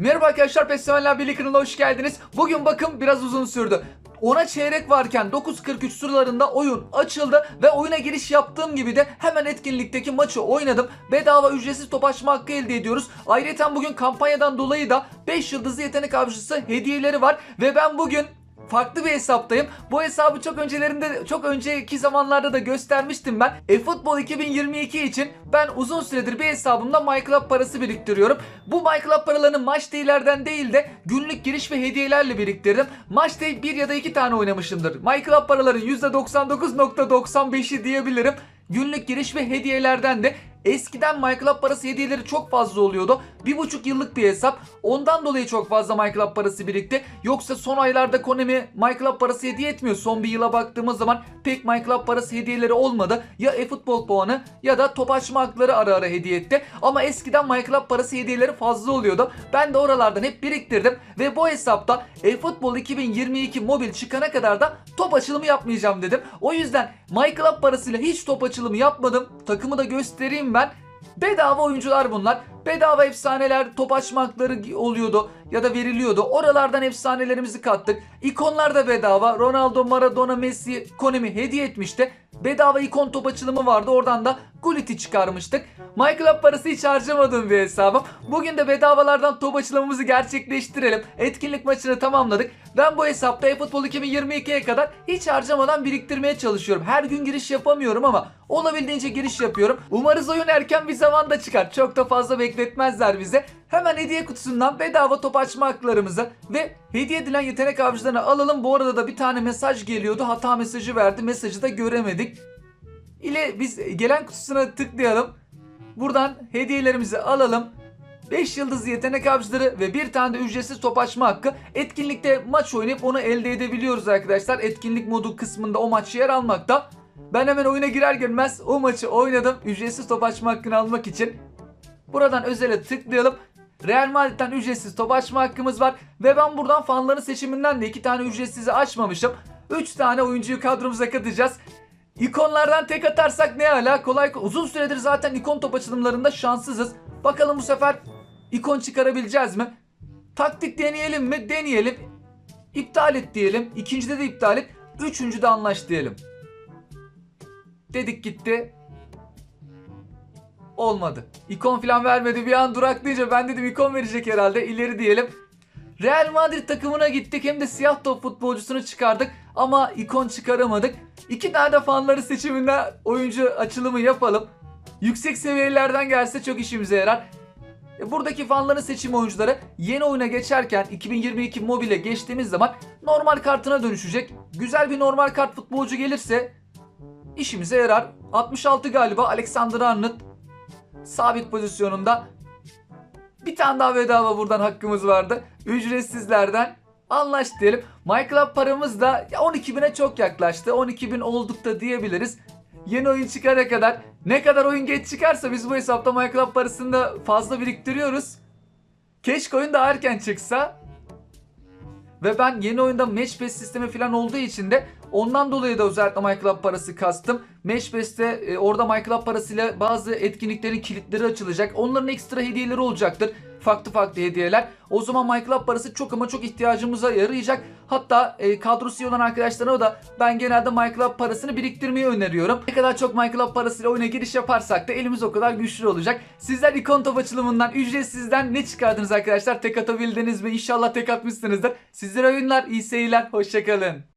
Merhaba arkadaşlar Festivaller Birliği kanalına hoş geldiniz. Bugün bakın biraz uzun sürdü. Ona çeyrek varken 9.43 sıralarında oyun açıldı ve oyuna giriş yaptığım gibi de hemen etkinlikteki maçı oynadım. Bedava ücretsiz top açma hakkı elde ediyoruz. Ayrıca bugün kampanyadan dolayı da 5 yıldızlı yetenek avcısı hediyeleri var ve ben bugün farklı bir hesaptayım. Bu hesabı çok öncelerinde çok önceki zamanlarda da göstermiştim ben. eFootball 2022 için ben uzun süredir bir hesabımda MyClub parası biriktiriyorum. Bu MyClub paralarını maç değillerden değil de günlük giriş ve hediyelerle biriktirdim. Maç day bir ya da iki tane oynamışımdır. MyClub paraların %99.95'i diyebilirim. Günlük giriş ve hediyelerden de Eskiden MyClub parası hediyeleri çok fazla oluyordu. Bir buçuk yıllık bir hesap. Ondan dolayı çok fazla MyClub parası birikti. Yoksa son aylarda Konami MyClub parası hediye etmiyor. Son bir yıla baktığımız zaman pek MyClub parası hediyeleri olmadı. Ya eFootball puanı ya da top açma hakları ara ara hediye etti. Ama eskiden MyClub parası hediyeleri fazla oluyordu. Ben de oralardan hep biriktirdim. Ve bu hesapta eFootball 2022 mobil çıkana kadar da top açılımı yapmayacağım dedim. O yüzden MyClub parasıyla hiç top açılımı yapmadım. Takımı da göstereyim ben. Bedava oyuncular bunlar. Bedava efsaneler top açma hakları oluyordu ya da veriliyordu. Oralardan efsanelerimizi kattık. İkonlar da bedava. Ronaldo, Maradona, Messi, Konami hediye etmişti. Bedava ikon top açılımı vardı. Oradan da Gullit'i çıkarmıştık. MyClub parası hiç harcamadığım bir hesabım. Bugün de bedavalardan top açılımımızı gerçekleştirelim. Etkinlik maçını tamamladık. Ben bu hesapta eFootball 2022'ye kadar hiç harcamadan biriktirmeye çalışıyorum. Her gün giriş yapamıyorum ama olabildiğince giriş yapıyorum. Umarız oyun erken bir zamanda çıkar. Çok da fazla bekletmezler bize. Hemen hediye kutusundan bedava top açma haklarımızı ve hediye edilen yetenek avcılarını alalım. Bu arada da bir tane mesaj geliyordu. Hata mesajı verdi. Mesajı da göremedik. İle biz gelen kutusuna tıklayalım. Buradan hediyelerimizi alalım. 5 yıldız yetenek avcıları ve bir tane de ücretsiz top açma hakkı. Etkinlikte maç oynayıp onu elde edebiliyoruz arkadaşlar. Etkinlik modu kısmında o maç yer almakta. Ben hemen oyuna girer girmez o maçı oynadım. Ücretsiz top açma hakkını almak için. Buradan özele tıklayalım. Real Madrid'den ücretsiz top açma hakkımız var. Ve ben buradan fanların seçiminden de 2 tane ücretsizi açmamışım. 3 tane oyuncuyu kadromuza katacağız. İkonlardan tek atarsak ne ala kolay uzun süredir zaten ikon top açılımlarında şanssızız. Bakalım bu sefer ikon çıkarabileceğiz mi? Taktik deneyelim mi? Deneyelim. İptal et diyelim. İkincide de iptal et. Üçüncüde anlaş diyelim. Dedik gitti. Olmadı. İkon falan vermedi. Bir an duraklayınca ben dedim ikon verecek herhalde. İleri diyelim. Real Madrid takımına gittik hem de siyah top futbolcusunu çıkardık ama ikon çıkaramadık. İki tane de fanları seçiminde oyuncu açılımı yapalım. Yüksek seviyelerden gelse çok işimize yarar. E, Buradaki fanların seçim oyuncuları yeni oyuna geçerken 2022 mobile geçtiğimiz zaman normal kartına dönüşecek. Güzel bir normal kart futbolcu gelirse işimize yarar. 66 galiba Alexander Arnold sabit pozisyonunda. Bir tane daha bedava buradan hakkımız vardı. Ücretsizlerden anlaş diyelim. MyClub paramız da 12.000'e çok yaklaştı. 12.000 olduk diyebiliriz. Yeni oyun çıkana kadar ne kadar oyun geç çıkarsa biz bu hesapta MyClub parasını da fazla biriktiriyoruz. Keşke oyun daha erken çıksa. Ve ben yeni oyunda Match Pass sistemi falan olduğu için de ondan dolayı da özellikle MyClub parası kastım. Match Pass'te e, orada MyClub parasıyla bazı etkinliklerin kilitleri açılacak. Onların ekstra hediyeleri olacaktır. Farklı farklı hediyeler. O zaman MyClub parası çok ama çok ihtiyacımıza yarayacak. Hatta e, kadrosu iyi olan arkadaşlarına da ben genelde MyClub parasını biriktirmeyi öneriyorum. Ne kadar çok MyClub parasıyla oyuna giriş yaparsak da elimiz o kadar güçlü olacak. Sizler ikon top açılımından ücretsizden ne çıkardınız arkadaşlar? Tek atabildiniz mi? İnşallah tek atmışsınızdır. Sizlere oyunlar, iyi seyirler, hoşçakalın.